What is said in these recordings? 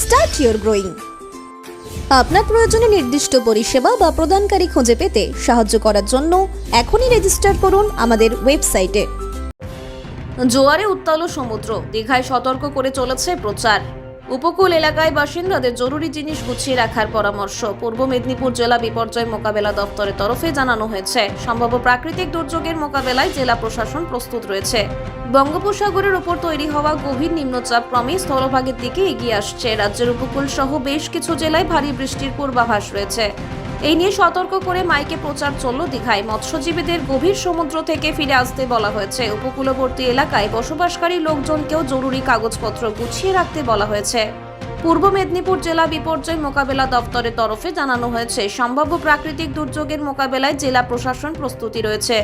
start your growing আপনার প্রয়োজনে নির্দিষ্ট পরিষেবা বা প্রদানকারী খুঁজে পেতে সাহায্য করার জন্য এখনই রেজিস্টার করুন আমাদের ওয়েবসাইটে জোয়ারে উত্তাল সমুদ্র, দীঘায় সতর্ক করে চলেছে প্রচার। উপকূল এলাকায় বাসিন্দাদের জরুরি জিনিস গুছিয়ে রাখার পরামর্শ। পূর্ব মেদিনীপুর জেলা বিপর্যয় মোকাবেলা দপ্তরের তরফে জানানো হয়েছে। সম্ভাব্য প্রাকৃতিক দুর্যোগের মোকাবেলায় জেলা প্রশাসন প্রস্তুত রয়েছে। বঙ্গোপসাগরের উপর তৈরি হওয়া গভীর নিম্নচাপ ক্রমেই স্থলভাগের দিকে এগিয়ে আসছে। রাজ্যের উপকূল সহ বেশ কিছু জেলায় ভারী বৃষ্টির পূর্বাভাস রয়েছে। এই নিয়ে সতর্ক করে মাইকে প্রচার চলল দীঘায়। মৎস্যজীবীদের গভীর সমুদ্র থেকে ফিরে আসতে বলা হয়েছে। উপকূলবর্তী এলাকায় বসবাসকারী লোকজনকেও জরুরি কাগজপত্র গুছিয়ে রাখতে বলা হয়েছে। পূর্ব মেদিনীপুর জেলা বিপর্যয় মোকাবেলা দপ্তরের তরফে জানানো হয়েছে, সম্ভাব্য প্রাকৃতিক দুর্যোগের মোকাবেলায় জেলা প্রশাসন প্রস্তুতি রয়েছে।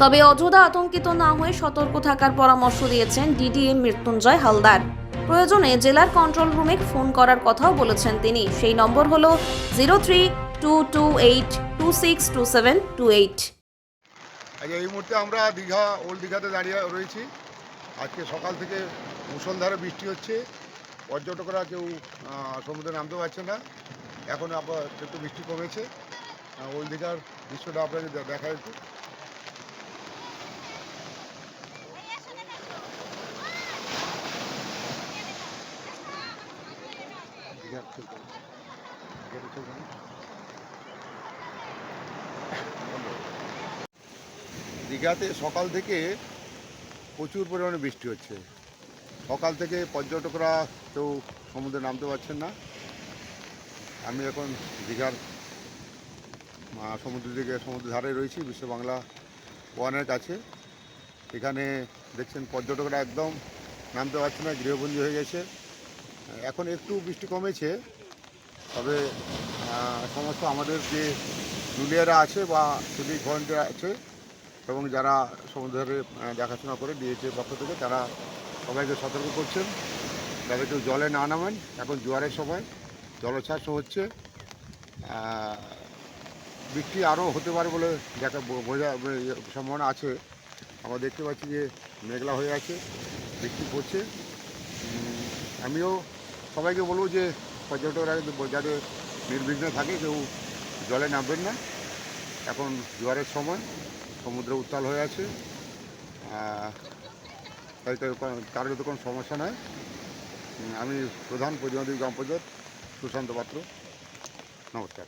তবে অযথা আতঙ্কিত না হয়ে সতর্ক থাকার পরামর্শ দিয়েছেন ডিডিএম মৃত্যুঞ্জয় হালদার। প্রয়োজনে জেলার কন্ট্রোল রুমে ফোন করার কথাও বলেছেন তিনি। সেই নম্বর হল zero three two two eight two six two seven two eight আচ্ছা এই মুহূর্তে আমরা দীঘা ওল্ড দীঘাতে দাঁড়িয়ে রয়েছি। আজকে সকাল থেকে মুষলধারে বৃষ্টি হচ্ছে। পর্যটকরা কেউ সমুদ্রে নামতে পারছে না। এখন আবার একটু বৃষ্টি কমেছে। ওল্ড দীঘার দৃশ্যটা আপনাকে দেখা একটু। দীঘার দীঘাতে সকাল থেকে প্রচুর পরিমাণে বৃষ্টি হচ্ছে। সকাল থেকে পর্যটকরা কেউ সমুদ্রে নামতে পারছেন না। আমি এখন দীঘার সমুদ্র দিকে, সমুদ্র ধারে রয়েছি, বিশ্ব বাংলা ওয়ানের কাছে। এখানে দেখছেন পর্যটকরা একদম নামতে পারছে না, গৃহবন্দী হয়ে গেছে। এখন একটু বৃষ্টি কমেছে, তবে সমস্ত আমাদের যে জুলিয়ারা আছে বা সিভিক ভলেন্টিয়ার আছে এবং যারা সমুদ্রে দেখাশোনা করে ডিএচএ পক্ষ থেকে তারা সবাইকে সতর্ক করছেন। যাতে কেউ জলে না নামেন, এখন জোয়ারের সময় জলোচ্ছ্বাস হচ্ছে। বৃষ্টি আরও হতে পারে বলে দেখা বোঝা সম্ভাবনা আছে। আমরা দেখতে পাচ্ছি যে মেঘলা হয়ে আছে, বৃষ্টি পড়ছে। আমিও সবাইকে বলব যে পর্যটকরা যাতে নির্বিঘ্নে থাকে, কেউ জলে নামবেন না। এখন জোয়ারের সময় সমুদ্র উত্তাল হয়ে আছে। তাই তো কারও তো কোনো সমস্যা নাই। আমি প্রধান প্রতিনিধি গ্রাম পঞ্চায়েত সুশান্ত পাত্র। নমস্কার।